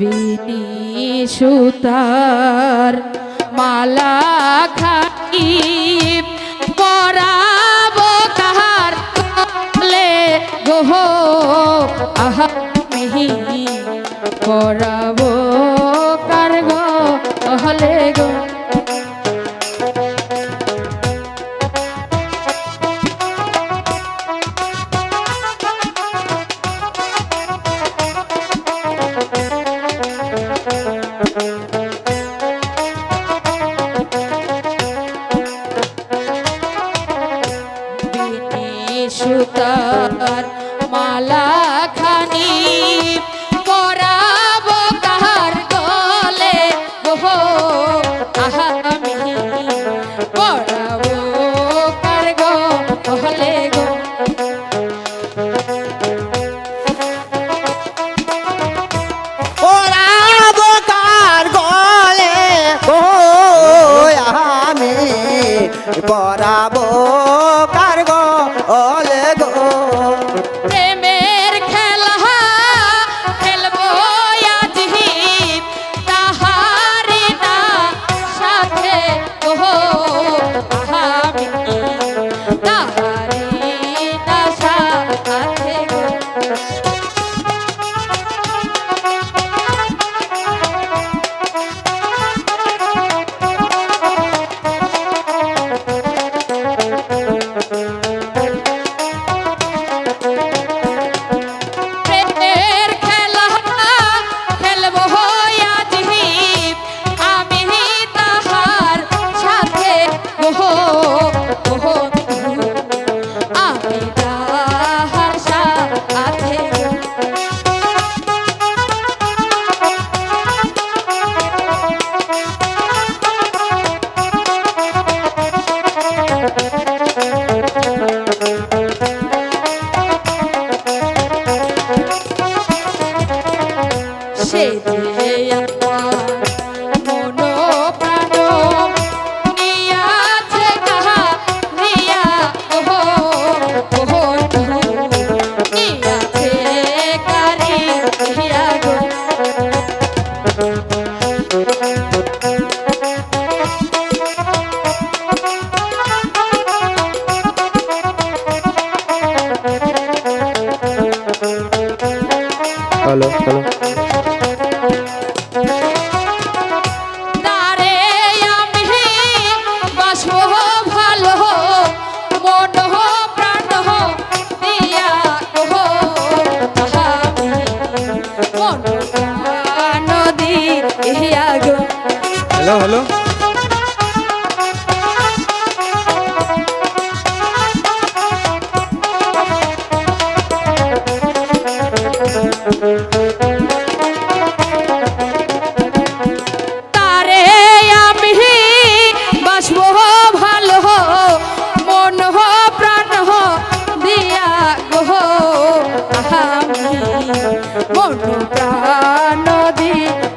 বিনি সুতার মালা খাই পরাব তাহার কলে গোহ। আহা, মিহি, পরাব কার গো হলে গো। পরাবো। দিয়া গো। Hello hello. তারে আমি বাসবো ভালো মন প্রাণ দিয়া গো মন প্রাণ দিয়া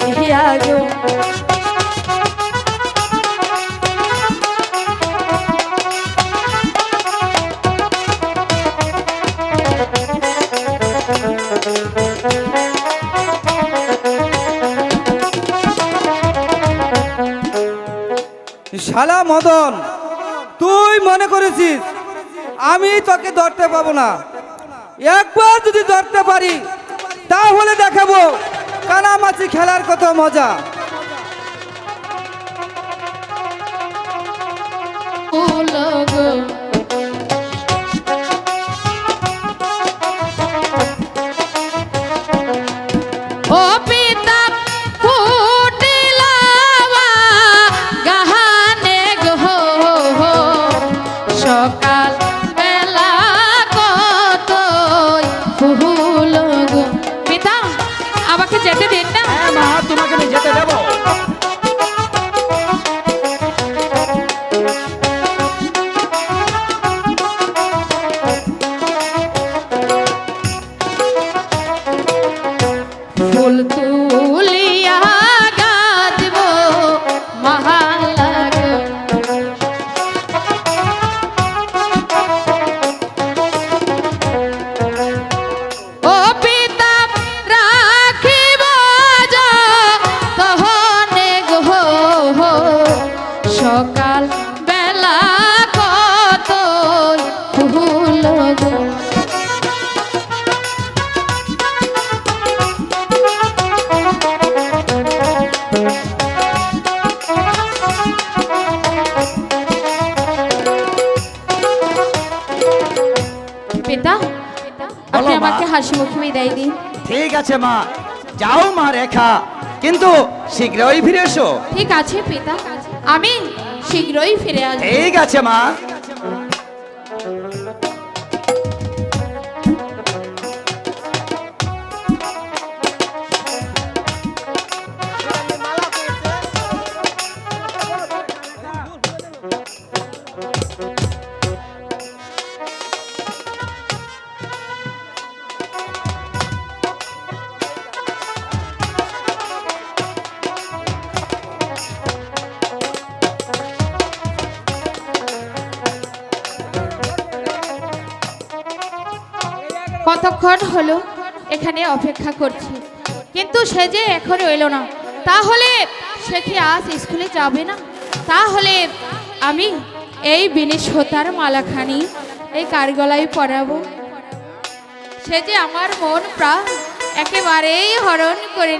শালা মদন, তুই মনে করেছিস আমি তোকে ধরতে পাবো না? একবার যদি ধরতে পারি, তাহলে দেখাবো। কানামাছি খেলার কত মজা। সকাল বেলা কত ফুল পিতা আমাকে যেতে দিন না। মা তোমাকে আমি যেতে দেবো। সকাল বেলা কত ফুল পিতা আমাকে হাসি ঠিক আছে মা। যাও মা রেখা। কিন্তু শীঘ্রই ফিরে এসো। ঠিক আছে পিতা আমি শীঘ্রই ফিরে আসব। ঠিক আছে মা। কতক্ষণ হলো? এখানে অপেক্ষা করছি। কিন্তু সে যে এখনও এলো না, তাহলে সে কি আজ স্কুলে যাবে না? তাহলে আমি এই বিনি হোতার মালাখানি, এই কারগলায় পরাবো। সে যে আমার মন প্রাণ একেবারেই হরণ করে